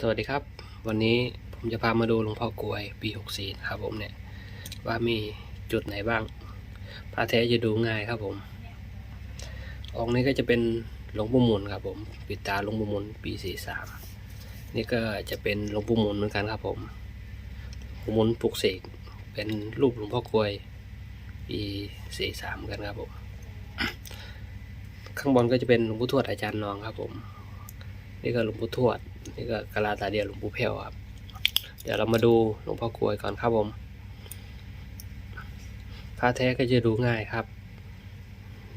สวัสดีครับ วันนี้ผมจะพามาดูหลวงพ่อกลวยปี 64ครับผมเนี่ย ว่ามีจุดไหนบ้างพระแท้จะดูง่ายครับผม องค์นี้ก็จะเป็นหลวงปู่มุนครับผม ปิดตาหลวงปู่มุนปี 43 นี่ก็จะเป็นหลวงปู่มุนเหมือนกันครับผมหลวงปู่มุนปลุกเสกเป็นรูปหลวงพ่อกลวยปี43เหมือนกันครับผม ข้างบนก็จะเป็นหลวงปู่ทวดอาจารย์นองครับผม นี่ก็หลวงปู่ทวด นี่ก็กะลาตาเดียวหลวงปู่เพลครับ เดี๋ยวเรามาดูหลวงพ่อกลวยก่อนครับผมพระแท้ก็จะดูง่ายครับ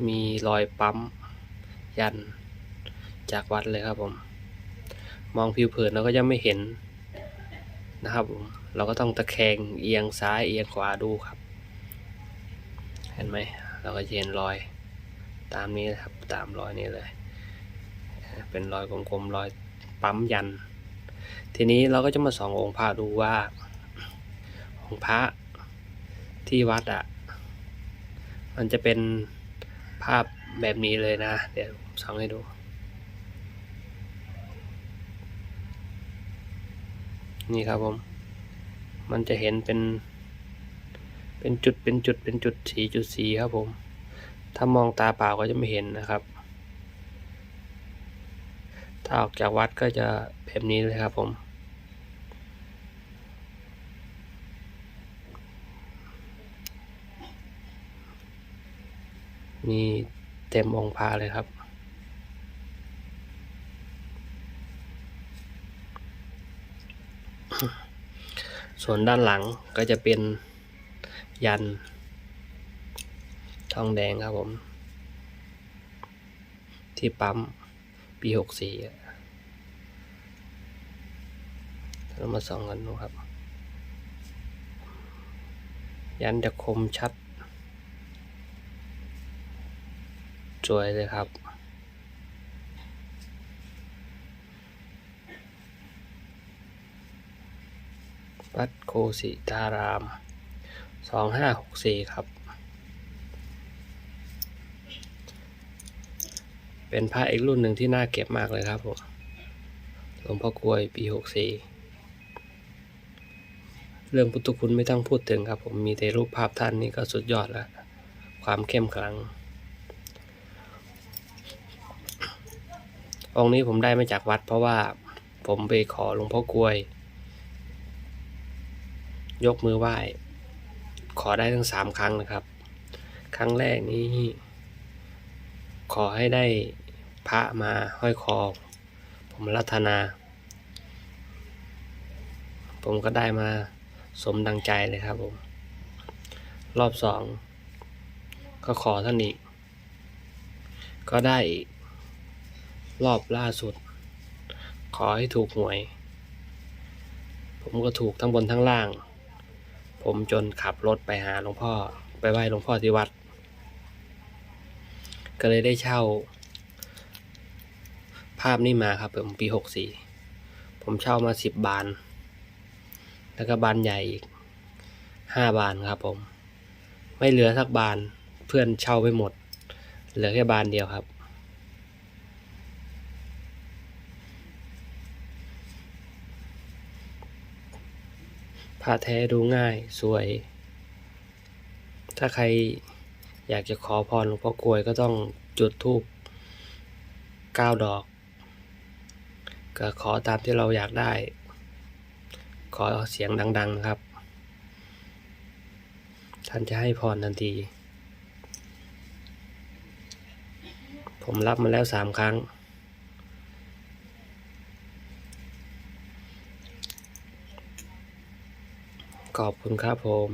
มีรอยปั๊มยันจากวัดเลยครับผม มองผิวเผินเราก็จะไม่เห็นนะครับผม เราก็ต้องตะแคงเอียงซ้ายเอียงขวาดูครับ เห็นไหม เราก็จะเห็นรอยตามนี้นะครับ ตามรอยนี้เลย เป็นรอยกลมๆรอย ปั๊มยัน ทีนี้เราก็จะมาส่ององค์พระดูว่า องค์พระที่วัดอะ่ะ มันจะเป็นภาพแบบนี้เลยนะ เดี๋ยวส่องให้ดูนี่ครับผม มันจะเห็นเป็น เป็นจุด เป็นจุด เป็นจุดสีจุดสีครับผม ถ้ามองตาเปล่าก็จะไม่เห็นนะครับ ถ้าออกจากวัดก็จะแบบนี้เลยครับผมมีเต็มองค์พระเลยครับ ส่วนด้านหลังก็จะเป็นยัน ทองแดงครับผม ที่ปั๊ม ปีหกสี่เรามาส่องกันดูครับ ยันจะคมชัด สวยเลยครับวัดโคสิตารามสองห้าหกสี่ครับ เป็นพระอีกรุ่นหนึ่งที่น่าเก็บมากเลยครับผมหลวงพ่อกลวยปีหกสี่เรื่องพุทธคุณไม่ต้องพูดถึงครับผมมีแต่รูปภาพท่านนี่ก็สุดยอดแล้ว ความเข้มขลัง องค์นี้ผมได้มาจากวัดเพราะว่าผมไปขอหลวงพ่อกลวย ยกมือไหว้ ขอได้ทั้งสามครั้งนะครับ ครั้งแรกนี้ ขอให้ได้พระมาห้อยคอ ผมรัตนา ผมก็ได้มาสมดังใจเลยครับผม รอบสอง ก็ขอท่านอีก ก็ได้อีก รอบล่าสุด ขอให้ถูกหวย ผมก็ถูกทั้งบนทั้งล่าง ผมจนขับรถไปหาหลวงพ่อ ไปไหว้หลวงพ่อที่วัด ก็เลยได้เช่า ภาพนี้มาครับผมปีหกสี่ผมเช่ามาสิบบาน แล้วก็บานใหญ่อีกห้าบานครับผม ไม่เหลือสักบานเพื่อนเช่าไปหมด เหลือแค่บานเดียวครับ ผ้าแท้ดูง่ายสวย ถ้าใคร อยากจะขอพรหลวงพ่อกลวยก็ต้องจุดธูปเก้าดอก ก็ขอตามที่เราอยากได้ ขอเสียงดังๆนะครับ ท่านจะให้พรทันที ผมรับมาแล้วสามครั้งขอบคุณครับผม